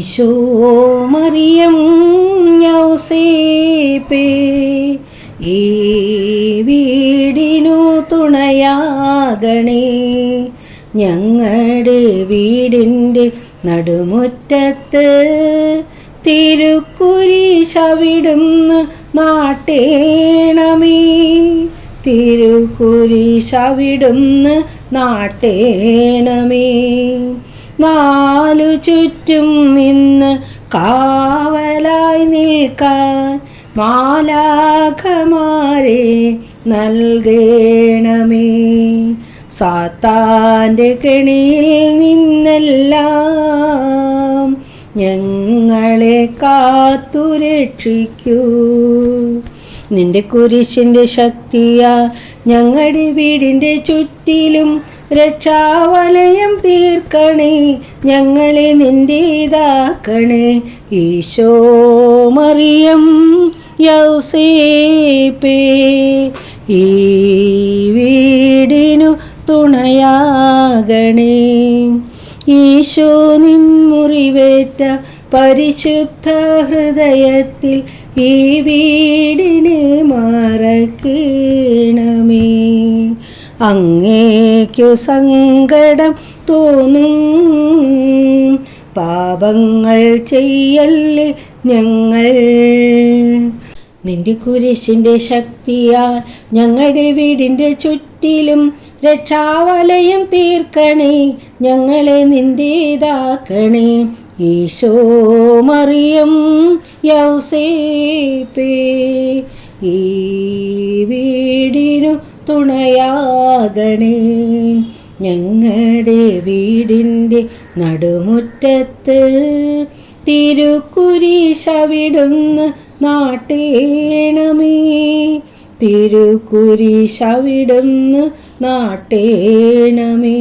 ഈശോ മറിയം ഈ വീടിനു തുണയാകണേ. ഞങ്ങളുടെ വീടിന്റെ നടുമുറ്റത്ത് തിരുക്കുരിശവിടുന്ന് നാട്ടേണമേ. തിരുക്കുരിശവിടുന്ന് നാട്ടേണമേ. നാലു ചുറ്റും നിന്ന് കാവലായി നിൽക്കാൻ മാലാഖമാരെ നൽകേണമേ. സാത്താന്റെ കെണിയിൽ നിന്നെല്ലാം ഞങ്ങളെ കാത്തുരക്ഷിക്കൂ നിന്റെ കുരിശിന്റെ ശക്തിയാ ഞങ്ങളുടെ വീടിന്റെ ചുറ്റിലും രക്ഷാവലയം തീർക്കണേ ഞങ്ങളെ നിന്റേതാക്കണേ ഈശോ മറിയം യൗസേപ്പേ ഈ വീടിനു തുണയാകണേ. ഈശോ നിൻമുറിവേറ്റ പരിശുദ്ധ ഹൃദയത്തിൽ ഈ വീടിനെ അങ്ങേക്കു സങ്കടം തോന്നും. പാപങ്ങൾ ചെയ്യല്ലേ ഞങ്ങൾ? നിന്റെ കുരിശിന്റെ ശക്തിയാൽ ഞങ്ങളുടെ വീടിന്റെ ചുറ്റിലും രക്ഷാവലയും തീർക്കണേ ഞങ്ങളെ നിന്റേതാക്കണേ. ഈശോ മറിയം യൗസേപ്പേ ഈ വീടിനു തുണയാകണേ ഞങ്ങളുടെ വീടിന്റെ നടുമുറ്റത്ത് തിരുക്കുരിശവിടുന്ന് നാട്ടേണമേ. തിരുക്കുരിശവിടുന്ന് നാട്ടേണമേ.